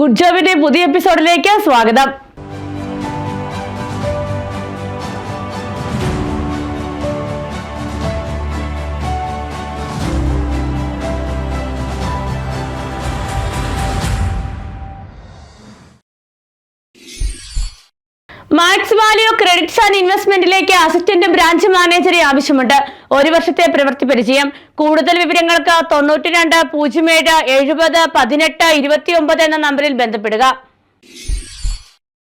Good ജോബിന്റെ പുതിയ എപ്പിസോഡിലേക്ക് സ്വാഗതം. മാക്സ് വാലിയോ ക്രെഡിറ്റ്സ് ആൻഡ് ഇൻവെസ്റ്റ്മെന്റിലേക്ക് അസിസ്റ്റന്റ് ബ്രാഞ്ച് മാനേജറെ ആവശ്യമുണ്ട്. ഒരു വർഷത്തെ പ്രവൃത്തി പരിചയം. കൂടുതൽ വിവരങ്ങൾക്ക് തൊണ്ണൂറ്റി രണ്ട് പൂജ്യം ഏഴ് എഴുപത് പതിനെട്ട് ഇരുപത്തിയൊമ്പത് എന്ന നമ്പറിൽ ബന്ധപ്പെടുക.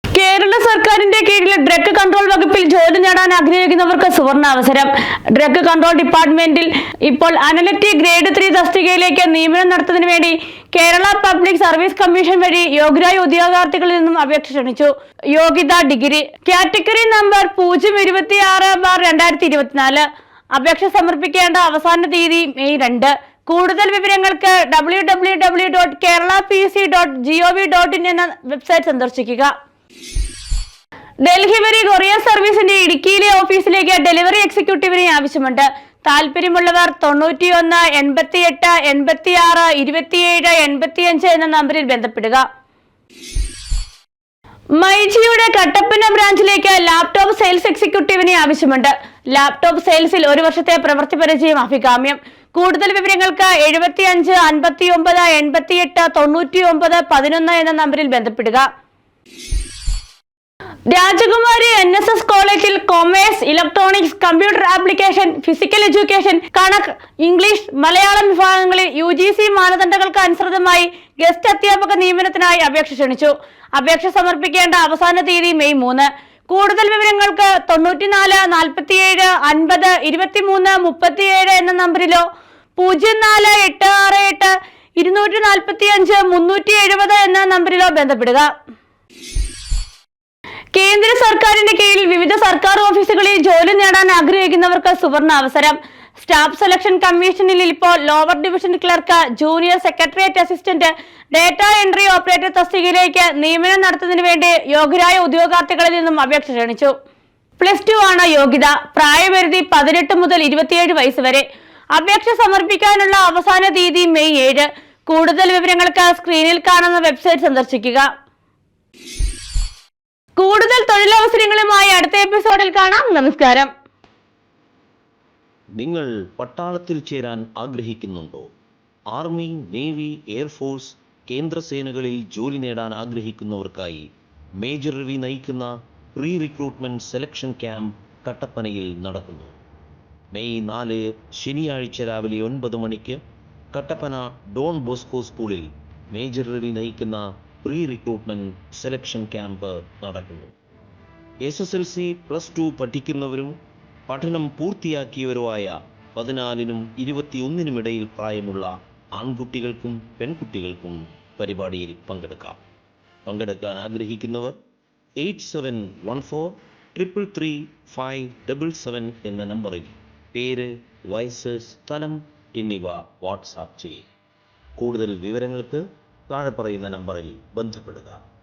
കേരള സർക്കാരിന്റെ കീഴിൽ ഡ്രഗ് കൺട്രോൾ വകുപ്പിൽ ജോലി നേടാൻ ആഗ്രഹിക്കുന്നവർക്ക് സുവർണ അവസരം. ഡ്രഗ് കൺട്രോൾ ഡിപ്പാർട്ട്മെന്റിൽ ഇപ്പോൾ അനലറ്റി ഗ്രേഡ് ത്രീ തസ്തികയിലേക്ക് നിയമനം നടത്തുന്നതിന് വേണ്ടി കേരള പബ്ലിക് സർവീസ് കമ്മീഷൻ വഴി യോഗ്യരായ ഉദ്യോഗാർത്ഥികളിൽ നിന്നും അപേക്ഷ ക്ഷണിച്ചു. യോഗ്യത ഡിഗ്രി. കാറ്റഗറി നമ്പർ പൂജ്യം ഇരുപത്തി ആറ് ബാർ രണ്ടായിരത്തി ഇരുപത്തിനാല്. അപേക്ഷ സമർപ്പിക്കേണ്ട അവസാന തീയതി മെയ് രണ്ട്. കൂടുതൽ വിവരങ്ങൾക്ക് W W W dot Kerala P C dot G O V dot in എന്ന വെബ്സൈറ്റ് സന്ദർശിക്കുക. ഡൽഹി വരെ കൊറിയർ സർവീസിന്റെ ഇടുക്കിയിലെ ഓഫീസിലേക്ക് ഡെലിവറി എക്സിക്യൂട്ടീവിനെ ആവശ്യമുണ്ട്. താല്പര്യമുള്ളവർ തൊണ്ണൂറ്റിയൊന്ന് എൺപത്തിയെട്ട് എൺപത്തി ആറ് ഇരുപത്തിയേഴ് എൺപത്തിയഞ്ച് എന്ന നമ്പറിൽ ബന്ധപ്പെടുക. മൈജിയുടെ കട്ടപ്പന ബ്രാഞ്ചിലേക്ക് ലാപ്ടോപ്പ് സെയിൽസ് എക്സിക്യൂട്ടീവിനെ ആവശ്യമുണ്ട്. ലാപ്ടോപ്പ് സെയിൽസിൽ ഒരു വർഷത്തെ പ്രവൃത്തി പരിചയം അഭികാമ്യം. കൂടുതൽ വിവരങ്ങൾക്ക് എഴുപത്തി അഞ്ച് അൻപത്തി ഒമ്പത് എൺപത്തിയെട്ട് തൊണ്ണൂറ്റി ഒമ്പത് പതിനൊന്ന് എന്ന നമ്പറിൽ ബന്ധപ്പെടുക. രാജകുമാരി എൻ എസ് എസ് കോളേജിൽ commerce electronics computer application physical education കണക്ക് ഇംഗ്ലീഷ് മലയാളം വിഭാഗങ്ങളിൽ യു ജി സി മാനദണ്ഡങ്ങൾക്ക് അനുസൃതമായി ഗസ്റ്റ് അധ്യാപക നിയമനത്തിനായി അപേക്ഷ ക്ഷണിച്ചു. അപേക്ഷ സമർപ്പിക്കേണ്ട അവസാന തീയതി മെയ് മൂന്ന്. കൂടുതൽ വിവരങ്ങൾക്ക് തൊണ്ണൂറ്റിനാല് നാൽപ്പത്തിയേഴ് അൻപത് ഇരുപത്തിമൂന്ന് മുപ്പത്തിയേഴ് എന്ന നമ്പറിലോ പൂജ്യം നാല് എട്ട് ആറ് എട്ട് ഇരുന്നൂറ്റി നാൽപ്പത്തി അഞ്ച് മുന്നൂറ്റി എഴുപത് എന്ന നമ്പറിലോ ബന്ധപ്പെടുക. കേന്ദ്ര സർക്കാരിന്റെ കീഴിൽ വിവിധ സർക്കാർ ഓഫീസുകളിൽ ജോലി നേടാൻ ആഗ്രഹിക്കുന്നവർക്ക് സുവർണ അവസരം. സ്റ്റാഫ് സെലക്ഷൻ കമ്മീഷനിൽ ഇപ്പോൾ lower division clerk junior secretariat assistant data entry operator തസ്തികയിലേക്ക് നിയമനം നടത്തുന്നതിന് വേണ്ടി യോഗ്യരായ ഉദ്യോഗാർത്ഥികളിൽ നിന്നും അപേക്ഷ ക്ഷണിച്ചു. പ്ലസ് ടു ആണ് യോഗ്യത. പ്രായപരിധി പതിനെട്ട് മുതൽ ഇരുപത്തിയേഴ് വയസ്സ് വരെ. അപേക്ഷ സമർപ്പിക്കാനുള്ള അവസാന തീയതി മെയ് ഏഴ്. കൂടുതൽ വിവരങ്ങൾക്ക് സ്ക്രീനിൽ കാണുന്ന വെബ്സൈറ്റ് സന്ദർശിക്കുക. തൊഴിലവസരങ്ങളുമായി അടുത്ത എപ്പിസോഡിൽ കാണാം. നമസ്കാരം. നിങ്ങൾ പട്ടാളത്തിൽ ചേരാൻ ആഗ്രഹിക്കുന്നുണ്ടോ? ആർമി നേവി എയർഫോഴ്സ് കേന്ദ്ര സേനകളിൽ ജോലി നേടാൻ ആഗ്രഹിക്കുന്നവർക്കായി മേജർ രവി നയിക്കുന്ന പ്രീ റിക്രൂട്ട്മെന്റ് സെലക്ഷൻ ക്യാമ്പ് കട്ടപ്പനയിൽ നടക്കുന്നു. മെയ് നാല് ശനിയാഴ്ച രാവിലെ ഒൻപത് മണിക്ക് കട്ടപ്പന ഡോൺ ബോസ്കോ സ്കൂളിൽ മേജർ രവി നയിക്കുന്ന പ്രീ റിക്രൂട്ട്മെന്റ് സെലക്ഷൻ ക്യാമ്പ് നടക്കുന്നു. S S L C plus two പഠിക്കുന്നവരും പഠനം പൂർത്തിയാക്കിയവരുമായ പതിനാലിനും ഇരുപത്തിയൊന്നിനും ഇടയിൽ പ്രായമുള്ള ആൺകുട്ടികൾക്കും പെൺകുട്ടികൾക്കും പരിപാടിയിൽ പങ്കെടുക്കാം. പങ്കെടുക്കാൻ ആഗ്രഹിക്കുന്നവർ eight seven one four triple three five double seven എന്ന നമ്പറിൽ പേര് വയസ്സ് സ്ഥലം എന്നിവ വാട്സാപ്പ് ചെയ്യും. കൂടുതൽ വിവരങ്ങൾക്ക് താഴെ പറയുന്ന നമ്പറിൽ ബന്ധപ്പെടുക.